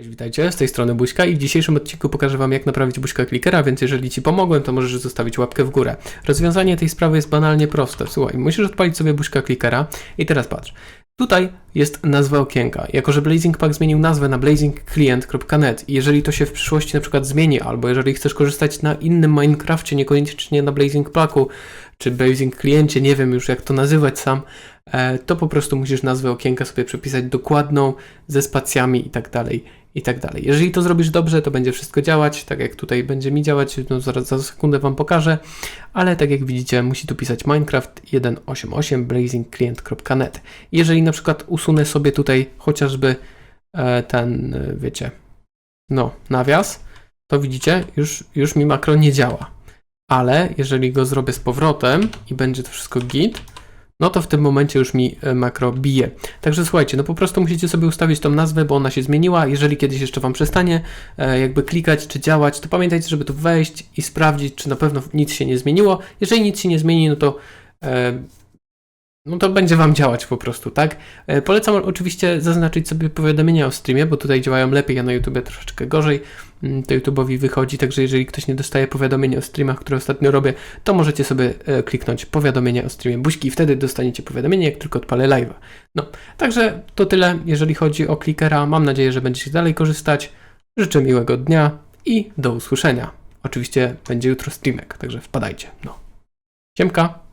Cześć, witajcie, z tej strony Buźka i w dzisiejszym odcinku pokażę Wam jak naprawić buźka klikera, więc jeżeli Ci pomogłem, to możesz zostawić łapkę w górę. Rozwiązanie tej sprawy jest banalnie proste. Słuchaj, musisz odpalić sobie buźka klikera i teraz patrz. Tutaj jest nazwa okienka. Jako, że Blazing Pack zmienił nazwę na blazingclient.net i jeżeli to się w przyszłości na przykład zmieni, albo jeżeli chcesz korzystać na innym Minecrafcie, niekoniecznie na Blazing Packu, czy Blazing Kliencie, nie wiem już jak to nazywać sam, to po prostu musisz nazwę okienka sobie przepisać dokładną, ze spacjami i tak dalej, i tak dalej. Jeżeli to zrobisz dobrze, to będzie wszystko działać, tak jak tutaj będzie mi działać, no zaraz za sekundę Wam pokażę, ale tak jak widzicie, musi tu pisać Minecraft 188 blazingclient.net. Jeżeli na przykład usunę sobie tutaj chociażby e, ten, e, wiecie, no, nawias, to widzicie, już, już mi makro nie działa. Ale jeżeli go zrobię z powrotem i będzie to wszystko git, no to w tym momencie już mi e, makro bije. Także słuchajcie, no po prostu musicie sobie ustawić tą nazwę, bo ona się zmieniła. Jeżeli kiedyś jeszcze Wam przestanie e, jakby klikać czy działać, to pamiętajcie, żeby tu wejść i sprawdzić, czy na pewno nic się nie zmieniło. Jeżeli nic się nie zmieni, no to e, no to będzie Wam działać po prostu, tak? E, Polecam oczywiście zaznaczyć sobie powiadomienia o streamie, bo tutaj działają lepiej, a na YouTube troszeczkę gorzej. Mm, To YouTube'owi wychodzi, także jeżeli ktoś nie dostaje powiadomień o streamach, które ostatnio robię, to możecie sobie e, kliknąć powiadomienia o streamie buźki i wtedy dostaniecie powiadomienie, jak tylko odpalę live'a. No, także to tyle, jeżeli chodzi o klikera. Mam nadzieję, że będziecie dalej korzystać. Życzę miłego dnia i do usłyszenia. Oczywiście będzie jutro streamek, także wpadajcie. No. Siemka!